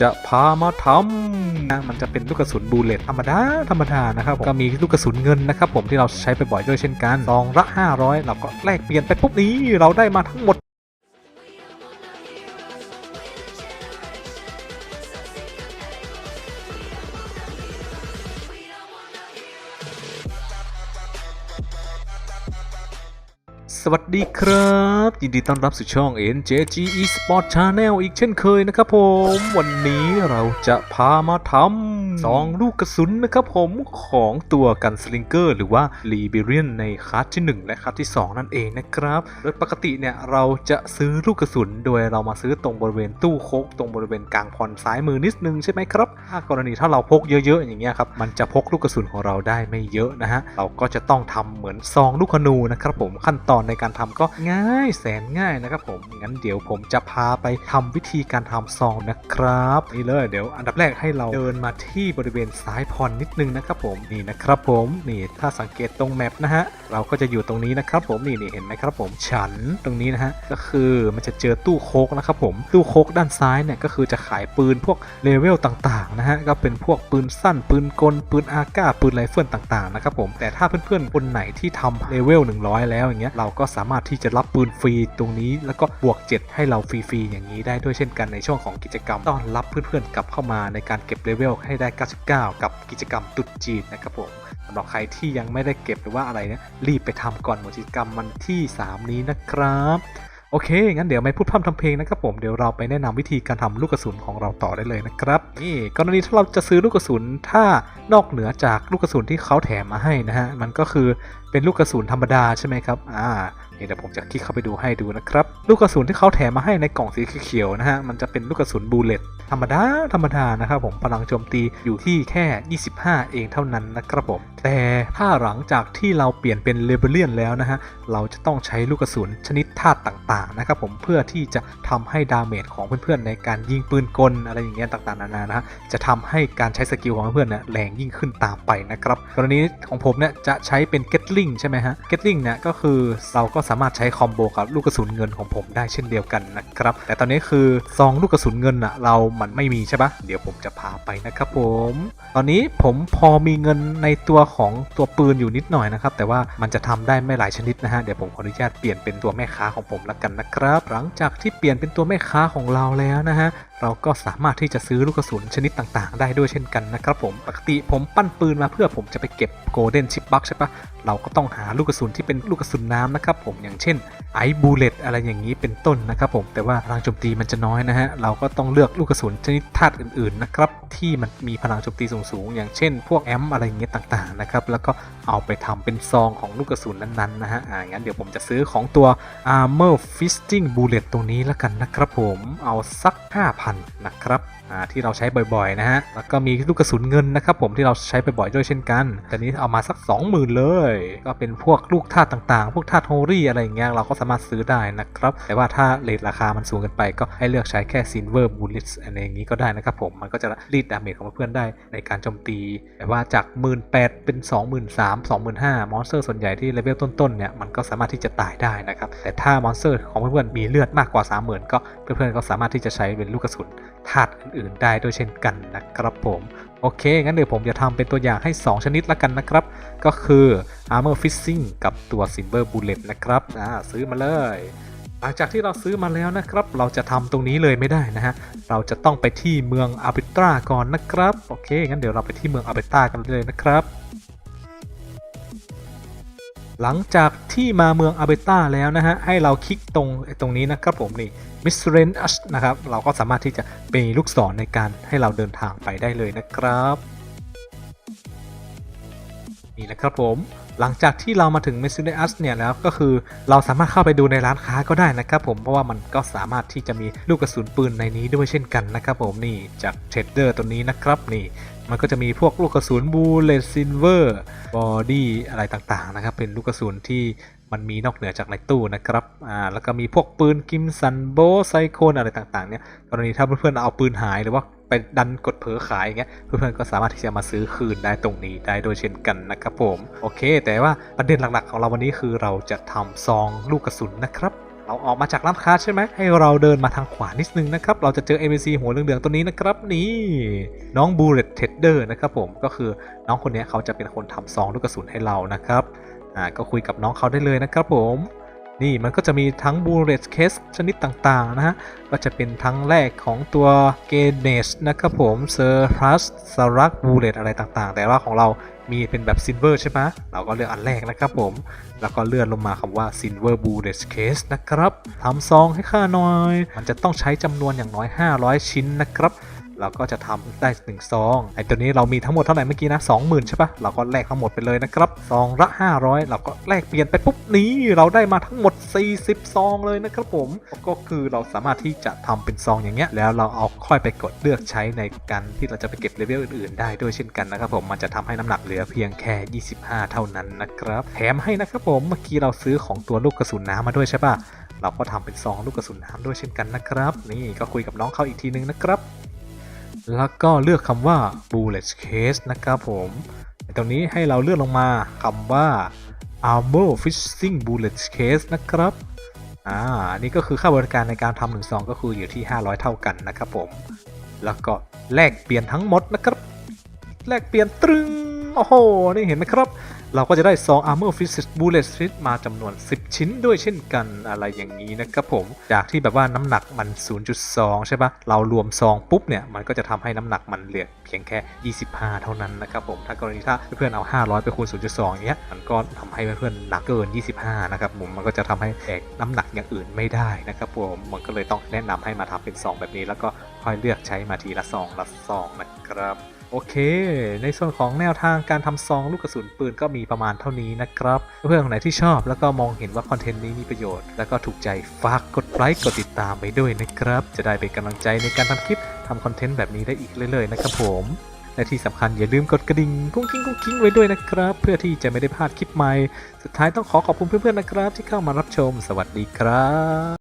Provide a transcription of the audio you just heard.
จะพามาทำนะมันจะเป็นลูกกระสุนบูเลตธรรมดาธรรมดานะครับผมก็มีลูกกระสุนเงินนะครับผมที่เราใช้ไปบ่อยด้วยเช่นกันซองละ 500 เราก็แลกเปลี่ยนไปปุ๊บนี้เราได้มาทั้งหมด สวัสดีครับ ยินดีต้อนรับสู่ช่อง NJG Esport Channel อีกเช่นเคยนะครับผม วันนี้เราจะพามาทำสองลูกกระสุนนะครับผมของตัวกันสลิงเกอร์หรือว่า l i b e r i a n ในคลาสที่ 1 และคลาสที่ 2 นั่นเองนะครับ โดยปกติเนี่ยเราจะซื้อลูกกระสุน โดยเรามาซื้อตรงบริเวณตู้โคกตรงบริเวณกลางพรซ้ายมือนิดนึงใช่ไหมครับถ้ากรณีถ้าเราพกเยอะๆ อย่างเงี้ยครับมันจะพกลูกกระสุนของเราได้ไม่เยอะนะฮะเราก็จะต้องทำเหมือนซองลูกธนูนะครับผมขั้นตอนในการทำก็ง่ายแสนง่ายนะครับผมงั้นเดี๋ยวผมจะพาไปทำวิธีการทำซองนะครับนี่เลยเดี๋ยวอันดับแรกให้เราเดินมาที่บริเวณซ้ายพรนิดนึงนะครับผมนี่นะครับผมนี่ถ้าสังเกตตรงแมปนะฮะเราก็จะอยู่ตรงนี้นะครับผมนี่นี่เห็นไหมครับผมฉันตรงนี้นะฮะก็คือมันจะเจอตู้โคกนะครับผมตู้โคกด้านซ้ายเนี่ยก็คือจะขายปืนพวกเลเวลต่างๆนะฮะก็เป็นพวกปืนสั้น ปืนกลปืนอาก้าปืนไรเฟิลต่างๆนะครับผมแต่ถ้าเพื่อนๆคนไหนที่ทำเลเวล100 แล้วอย่างเงี้ยเราก็ก็สามารถที่จะรับปืนฟรีตรงนี้แล้วก็บวก 7 ให้เราฟรีๆอย่างนี้ได้ด้วยเช่นกันในช่วงของกิจกรรมต้อนรับเพื่อนๆกลับเข้ามาในการเก็บเลเวลให้ได้ 99 กับกิจกรรมตุดจีนนะครับผมสำหรับใครที่ยังไม่ได้เก็บหรือว่าอะไรเนี่ยรีบไปทำก่อนหมดกิจกรรมวันที่ 3 นี้นะครับ โอเค งั้นเดี๋ยวไม่พูดพร่ำทำเพลงนะครับผมเดี๋ยวเราไปแนะนำวิธีการทำลูกกระสุนของเราต่อได้เลยนะครับนี่กรณีถ้าเราจะซื้อลูกกระสุนถ้านอกเหนือจากลูกกระสุนที่เขาแถมมาให้นะฮะมันก็คือเป็นลูกกระสุนธรรมดาใช่ไหมครับอ่า เดี๋ยวผมจะคลิกเข้าไปดูให้ดูนะครับ ลูกกระสุนที่เขาแถมมาให้ในกล่องสีเขียวนะฮะ มันจะเป็นลูกกระสุนบูเลตธรรมดา ธรรมดานะครับผม พลังโจมตีอยู่ที่แค่ 25 เองเท่านั้นนะครับผม แต่ถ้าหลังจากที่เราเปลี่ยนเป็นเลเบเลียนแล้วนะฮะ เราจะต้องใช้ลูกกระสุนชนิดธาตุต่างๆนะครับผม เพื่อที่จะทำให้ดาเมจของเพื่อนๆ ในการยิงปืนกลอะไรอย่างเงี้ยต่างๆนานานะฮะ จะทำให้การใช้สกิลของเพื่อนๆเนี่ยแรงยิ่งขึ้นตามไปนะครับ กรณีของผมเนี่ยจะใช้เป็นเกตลิงใช่ไหมฮะ เกตลิงเนี่ยก็คือเราก็สามารถใช้คอมโบกับลูกกระสุนเงินของผมได้เช่นเดียวกันนะครับ แต่ตอนนี้คือซองลูกกระสุนเงินอะเรามันไม่มีใช่ปะเดี๋ยวผมจะพาไปนะครับผม ตอนนี้ผมพอมีเงินในตัวของตัวปืนอยู่นิดหน่อยนะครับ แต่ว่ามันจะทำได้ไม่หลายชนิดนะฮะเดี๋ยวผมขออนุญาตเปลี่ยนเป็นตัวแม่ค้าของผมละกันนะครับ หลังจากที่เปลี่ยนเป็นตัวแม่ค้าของเราแล้วนะฮะเราก็สามารถที่จะซื้อลูกกระสุนชนิดต่างๆ ได้ด้วยเช่นกันนะครับผมปกติผมปั้นปืนมาเพื่อผมจะไปเก็บโกลเด้นชิปบัคใช่ปะเราก็ต้องหาลูกกระสุนที่เป็นลูกกระสุนน้ำนะครับผมอย่างเช่นไอบูเลตอะไรอย่างนี้เป็นต้นนะครับผมแต่ว่าพลังโจมตีมันจะน้อยนะฮะเราก็ต้องเลือกลูกกระสุนชนิดธาตุอื่นๆนะครับที่มันมีพลังโจมตีสูงๆอย่างเช่น พวกแอมอะไรอย่างเงี้ยต่างๆนะครับแล้วก็เอาไปทำเป็นซองของลูกกระสุนนั้นๆนะฮะอ่างั้นเดี๋ยวผมจะซื้อของตัว Armor Fisting Bullet ตรงนี้แล้วกันนะครับผมเอาสัก 5,000 นะครับที่เราใช้บ่อยๆนะฮะ แล้วก็มีลูกกระสุนเงินนะครับผมที่เราใช้บ่อยๆด้วยเช่นกัน แต่นี้เอามาสัก 20,000 เลย ก็เป็นพวกลูกธาตุต่างๆ พวกธาตุโฮรี่อะไรอย่างเงี้ยเราก็สามารถซื้อได้นะครับ แต่ว่าถ้าเลทราคามันสูงเกินไปก็ให้เลือกใช้แค่ Silver Bullets อะไรอย่างงี้ก็ได้นะครับผม มันก็จะรีดดาเมจของเพื่อนได้ในการโจมตี แต่ว่าจาก 18,000เป็น 23,000 25,000มอนสเตอร์ส่วนใหญ่ที่เลเวลต้นๆเนี่ยมันก็สามารถที่จะตายได้นะครับ แต่ถ้ามอนสเตอร์ของเพื่อนๆมีเลือดมากกว่า 30,000 ก็เพื่อนๆก็สามารถที่จะใช้เป็นลูกกระสุนธาตุอื่นๆ ได้ด้วยเช่นกันนะครับผม โอเค งั้นเดี๋ยวผมจะทำเป็นตัวอย่างให้ 2 ชนิดละกันนะครับ ก็คือ Armor Fishing กับตัว Silver Bullet นะครับอ่าซื้อมาเลย หลังจากที่เราซื้อมาแล้วนะครับ เราจะทำตรงนี้เลยไม่ได้นะฮะ เราจะต้องไปที่เมืองอาร์บิตราก่อนนะครับ โอเค งั้นเดี๋ยวเราไปที่เมืองอาร์บิตรากันเลยนะครับ หลังจากที่มาเมืองอาเบต้าแล้วนะฮะ ให้เราคลิกตรงตรงนี้นะครับผมนี่ มิสเรนอัชนะครับ เราก็สามารถที่จะเป็นลูกศรในการให้เราเดินทางไปได้เลยนะครับ นี่นะครับผม หลังจากที่เรามาถึง m e s s i d e u s เนี่ยแล้วก็คือเราสามารถเข้าไปดูในร้านค้าก็ได้นะครับผมเพราะว่ามันก็สามารถที่จะมีลูกกระสุนปืนในนี้ด้วยเช่นกันนะครับผมนี่จากเทรดเดอร์ตัวนี้นะครับนี่มันก็จะมีพวกลูกกระสุนบูเลตซินเวอร์บอดี้อะไรต่างๆนะครับเป็นลูกกระสุนที่มันมีนอกเหนือจากในตู้นะครับ อ่า แล้วก็มีพวกปืนกิมสันโบไซโคนอะไรต่างๆ เนี่ย กรณีถ้าเพื่อนๆเอาปืนหายหรือว่า ไปดันกดเผลอขายอย่างเงี้ยเพื่อนๆก็สามารถที่จะมาซื้อคืนได้ตรงนี้ได้โดยเช่นกันนะครับผมโอเค แต่ว่าประเด็นหลักๆของเราวันนี้คือเราจะทำซองลูกกระสุนนะครับเราออกมาจากร้านค้าใช่ไหมให้เราเดินมาทางขวานิดนึงนะครับ เราจะเจอ NPC หัวเหลืองๆตัวนี้นะครับนี่น้องบูเลตเทดเดอร์นะครับผมก็คือน้องคนนี้เขาจะเป็นคนทำซองลูกกระสุนให้เรานะครับอ่าก็คุยกับน้องเขาได้เลยนะครับผม นี่มันก็จะมีทั้งบูเลตเคสชนิดต่างๆนะฮะ ก็จะเป็นทั้งแรกของตัวเกเนชนะครับผมเซอร์พลัสสรักบูเลตอะไรต่างๆ แต่ว่าของเรามีเป็นแบบซิลเวอร์ใช่ไหมเราก็เลือกอันแรกนะครับผม แล้วก็เลื่อนลงมาคำว่า Silver Bullet Case นะครับทำซองให้ข้าหน่อย มันจะต้องใช้จำนวนอย่างน้อย 500 ชิ้นนะครับ เราก็จะทำได้1ซองไอตัวนี้เรามีทั้งหมดเท่าไหร่เมื่อกี้นะ20,000ใช่ปะเราก็แลกทั้งหมดไปเลยนะครับซองละ500เราก็แลกเปลี่ยนไปปุ๊บนี้เราได้มาทั้งหมด 40 ซองเลยนะครับผมก็คือเราสามารถที่จะทำเป็นซองอย่างเงี้ยแล้วเราเอาค่อยไปกดเลือกใช้ในการที่เราจะไปเก็บเลเวลอื่นๆ ได้ด้วยเช่นกันนะครับผมมันจะทำให้น้ำหนักเหลือเพียงแค่ 25 เท่านั้นนะครับแถมให้นะครับผมเมื่อกี้เราซื้อของตัวลูกกระสุนน้ำมาด้วยใช่ปะเราก็ทำเป็นซองลูกกระสุนน้ำด้วยเช่นกันนะครับ นี่ก็คุยกับน้องเขาอีกทีนึงนะครับ แล้วก็เลือกคำว่า bullet case นะครับผมตรงนี้ให้เราเลือกลงมาคำว่า armor fishing bullet case นะครับอ่านี่ก็คือค่าบริการในการทำหนึ่งซองก็คืออยู่ที่ 500 เท่ากันนะครับผม แล้วก็แลกเปลี่ยนทั้งหมดนะครับ แลกเปลี่ยนตรึง โอ้โห นี่เห็นไหมครับ เราก็จะได้ซอง Armor Fist Bullet Fit มาจำนวน 10 ชิ้นด้วยเช่นกันอะไรอย่างนี้นะครับผม จากที่แบบว่าน้ำหนักมัน 0.2 ใช่ปะเรารวมซองปุ๊บเนี่ย มันก็จะทำให้น้ำหนักมันเหลือเพียงแค่ 25 เท่านั้นนะครับผม ถ้ากรณีถ้าเพื่อนๆเอา 500 ไปคูณ 0.2อย่างเงี้ย มันก็ทำให้เพื่อนๆหนักเกิน 25 นะครับผม มันก็จะทำให้แบกน้ำหนักอย่างอื่นไม่ได้นะครับผม มันก็เลยต้องแนะนำให้มาทำเป็นซองแบบนี้ แล้วก็ค่อยเลือกใช้มาทีละซองละซองนะครับ โอเค ในส่วนของแนวทางการทำซองลูกกระสุนปืนก็มีประมาณเท่านี้นะครับ เพื่อนๆคนไหนที่ชอบแล้วก็มองเห็นว่าคอนเทนต์นี้มีประโยชน์ แล้วก็ถูกใจฝากกดไลค์กดติดตามไปด้วยนะครับ จะได้เป็นกำลังใจในการทำคลิปทำคอนเทนต์แบบนี้ได้อีกเรื่อยๆนะครับผมและที่สำคัญอย่าลืมกดกระดิ่งกุ้งกิ้งกุ้งกิ้งไว้ด้วยนะครับ เพื่อที่จะไม่ได้พลาดคลิปใหม่ สุดท้ายต้องขอขอบคุณเพื่อนๆนะครับ ที่เข้ามารับชม สวัสดีครับ